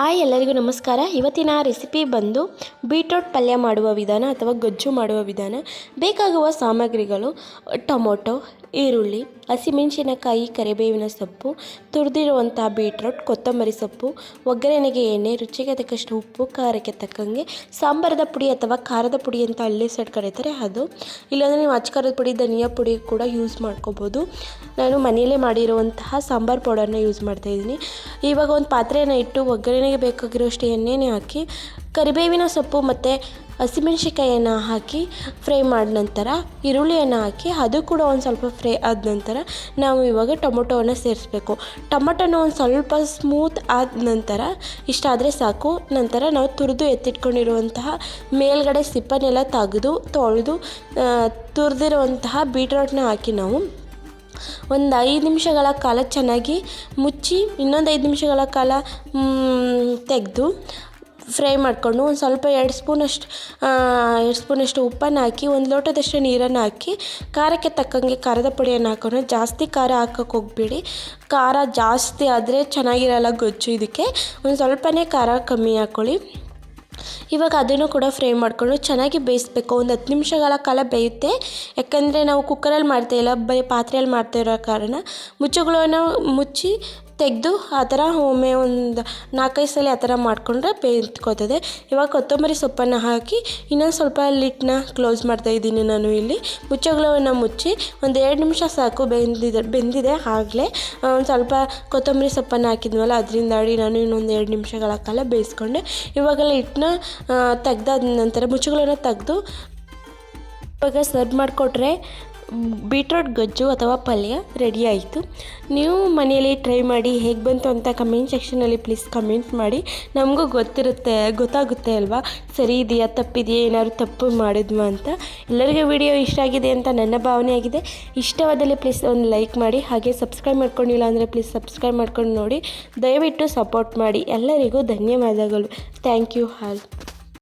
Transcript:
Hi ಎಲ್ಲರಿಗೂ ನಮಸ್ಕಾರ. ಇವತ್ತಿನ ರೆಸಿಪಿ ಬಂದು ಬೀಟ್ರೋಟ್ ಪಲ್ಯ ಮಾಡುವ ವಿಧಾನ ಅಥವಾ ಗೊಜ್ಜು ಮಾಡುವ ವಿಧಾನ. ಬೇಕಾಗುವ ಸಾಮಗ್ರಿಗಳು, ಟೊಮೊಟೊ, ಈರುಳ್ಳಿ, ಹಸಿಮೆಣಸಿನಕಾಯಿ, ಕರಿಬೇವಿನ ಸೊಪ್ಪು, ತುರಿದಿರುವಂಥ ಬೀಟ್ರೋಟ್ ಕೊತ್ತಂಬರಿ ಸೊಪ್ಪು, ಒಗ್ಗರಣೆಗೆ ಎಣ್ಣೆ, ರುಚಿಗೆ ತಕ್ಕಷ್ಟು ಉಪ್ಪು, ಖಾರಕ್ಕೆ ತಕ್ಕಂಗೆ ಸಾಂಬಾರದ ಪುಡಿ ಅಥವಾ ಖಾರದ ಪುಡಿ ಅಂತ ಹಳ್ಳಿ ಸೈಡ್ ಕರೀತಾರೆ ಅದು ಇಲ್ಲಾಂದರೆ ನೀವು ಅಚ್ಚಕಾರದ ಪುಡಿ, ಧನಿಯಾ ಪುಡಿ ಕೂಡ ಯೂಸ್ ಮಾಡ್ಕೋಬೋದು. ನಾನು ಮನೆಯಲ್ಲೇ ಮಾಡಿರುವಂತಹ ಸಾಂಬಾರು ಪೌಡರ್ನ ಯೂಸ್ ಮಾಡ್ತಾಯಿದ್ದೀನಿ ಇವಾಗ ಒಂದು ಪಾತ್ರೆಯನ್ನು ಇಟ್ಟು ಒಗ್ಗರಣೆಗೆ ಬೇಕಾಗಿರೋಷ್ಟು ಎಣ್ಣೆನೇ ಹಾಕಿ, ಕರಿಬೇವಿನ ಸೊಪ್ಪು ಮತ್ತು ಹಸಿಮೆಣ್ಸಿಕಾಯನ್ನು ಹಾಕಿ ಫ್ರೈ ಮಾಡಿದ ನಂತರ ಈರುಳ್ಳಿಯನ್ನು ಹಾಕಿ ಅದು ಕೂಡ ಒಂದು ಸ್ವಲ್ಪ ಫ್ರೈ ಆದ ನಂತರ ನಾವು ಇವಾಗ ಟೊಮೊಟೊವನ್ನು ಸೇರಿಸ್ಬೇಕು. ಟೊಮೊಟೊನ ಒಂದು ಸ್ವಲ್ಪ ಸ್ಮೂತ್ ಆದ ನಂತರ ಇಷ್ಟಾದರೆ ಸಾಕು. ನಂತರ ನಾವು ತುರಿದು ಎತ್ತಿಟ್ಕೊಂಡಿರುವಂತಹ ಮೇಲ್ಗಡೆ ಸಿಪ್ಪನ್ನೆಲ್ಲ ತೆಗೆದು, ತೊಳೆದು ತುರಿದಿರುವಂತಹ ಬೀಟ್ರೋಟ್ನ ಹಾಕಿ ನಾವು ಒಂದು ಐದು ನಿಮಿಷಗಳ ಕಾಲ ಚೆನ್ನಾಗಿ ಮುಚ್ಚಿ, ಇನ್ನೊಂದು ಐದು ನಿಮಿಷಗಳ ಕಾಲ ತೆಗೆದು ಫ್ರೈ ಮಾಡಿಕೊಂಡು ಒಂದು ಸ್ವಲ್ಪ ಎರಡು ಸ್ಪೂನಷ್ಟು ಎರಡು ಸ್ಪೂನಷ್ಟು ಉಪ್ಪನ್ನು ಹಾಕಿ, ಒಂದು ಲೋಟದಷ್ಟು ನೀರನ್ನು ಹಾಕಿ, ಖಾರಕ್ಕೆ ತಕ್ಕಂಗೆ ಖಾರದ ಪುಡಿಯನ್ನು ಹಾಕೊಂಡು ಜಾಸ್ತಿ ಖಾರ ಹಾಕೋಕೆ ಹೋಗ್ಬೇಡಿ. ಖಾರ ಜಾಸ್ತಿ ಆದರೆ ಚೆನ್ನಾಗಿರಲ್ಲ ಗೊಜ್ಜು ಇದಕ್ಕೆ. ಒಂದು ಸ್ವಲ್ಪನೇ ಖಾರ ಕಮ್ಮಿ ಹಾಕ್ಕೊಳ್ಳಿ ಇವಾಗ ಅದನ್ನು ಕೂಡ ಫ್ರೈ ಮಾಡಿಕೊಂಡು ಚೆನ್ನಾಗಿ ಬೇಯಿಸ್ಬೇಕು. ಒಂದು ಹತ್ತು ನಿಮಿಷಗಳ ಕಾಲ ಬೇಯುತ್ತೆ. ಯಾಕಂದರೆ ನಾವು ಕುಕ್ಕರಲ್ಲಿ ಮಾಡ್ತಾಯಿಲ್ಲ ಬೈ ಪಾತ್ರೆಯಲ್ಲಿ ಮಾಡ್ತಾ ಇರೋ ಕಾರಣ. ಮುಚ್ಚುಗಳನ್ನು ಮುಚ್ಚಿ ತೆಗೆದು ಆ ಥರ ಒಮ್ಮೆ ಒಂದು ನಾಲ್ಕೈದು ಸಲ ಆ ಥರ ಮಾಡಿಕೊಂಡ್ರೆ ಬೇಯ್ತ್ಕೋತದೆ ಇವಾಗ ಕೊತ್ತಂಬರಿ ಸೊಪ್ಪನ್ನು ಹಾಕಿ ಇನ್ನೊಂದು ಸ್ವಲ್ಪ ಲಿಟ್ಟನ್ನ ಕ್ಲೋಸ್ ಮಾಡ್ತಾ ಇದ್ದೀನಿ ನಾನು ಇಲ್ಲಿ. ಮುಚ್ಚಳವನ್ನು ಮುಚ್ಚಿ ಒಂದು ಎರಡು ನಿಮಿಷ ಸಾಕು ಬೆಂದಿದೆ ಬೆಂದಿದೆ ಆಗಲೇ. ಒಂದು ಸ್ವಲ್ಪ ಕೊತ್ತಂಬರಿ ಸೊಪ್ಪನ್ನು ಹಾಕಿದ್ವಲ್ಲ, ಅದರಿಂದ ಅಡಿ ನಾನು ಇನ್ನೊಂದು ಎರಡು ನಿಮಿಷಗಳ ಕಾಲ ಬೇಯಿಸ್ಕೊಂಡೆ. ಇವಾಗೆಲ್ಲ ಹಿಟ್ಟನ್ನ ತೆಗ್ದಾದ ನಂತರ ಮುಚ್ಚುಗಳನ್ನು ತೆಗೆದು ಇವಾಗ ಸರ್ವ್ ಮಾಡಿಕೊಟ್ರೆ ಬೀಟ್ರೋಟ್, ಗೊಜ್ಜು ಅಥವಾ ಪಲ್ಯ ರೆಡಿ ಆಯಿತು. ನೀವು ಮನೆಯಲ್ಲಿ ಟ್ರೈ ಮಾಡಿ ಹೇಗೆ ಬಂತು ಅಂತ ಕಮೆಂಟ್ ಸೆಕ್ಷನಲ್ಲಿ ಪ್ಲೀಸ್ ಕಮೆಂಟ್ ಮಾಡಿ. ನಮಗೂ ಗೊತ್ತಿರುತ್ತೆ, ಗೊತ್ತಾಗುತ್ತೆ ಅಲ್ವಾ? ಸರಿ ಇದೆಯಾ, ತಪ್ಪಿದೆಯಾ, ಏನಾದ್ರು ತಪ್ಪು ಮಾಡಿದ್ವಾ ಅಂತ. ಎಲ್ಲರಿಗೂ ವಿಡಿಯೋ ಇಷ್ಟ ಆಗಿದೆ ಅಂತ ನನ್ನ ಭಾವನೆ ಆಗಿದೆ. ಇಷ್ಟವಾದಲ್ಲಿ ಪ್ಲೀಸ್ ಒಂದು ಲೈಕ್ ಮಾಡಿ, ಹಾಗೆ ಸಬ್ಸ್ಕ್ರೈಬ್ ಮಾಡ್ಕೊಂಡಿಲ್ಲ ಅಂದರೆ ಪ್ಲೀಸ್ ಸಬ್ಸ್ಕ್ರೈಬ್ ಮಾಡ್ಕೊಂಡು ನೋಡಿ. ದಯವಿಟ್ಟು ಸಪೋರ್ಟ್ ಮಾಡಿ. ಎಲ್ಲರಿಗೂ ಧನ್ಯವಾದಗಳು. Thank you all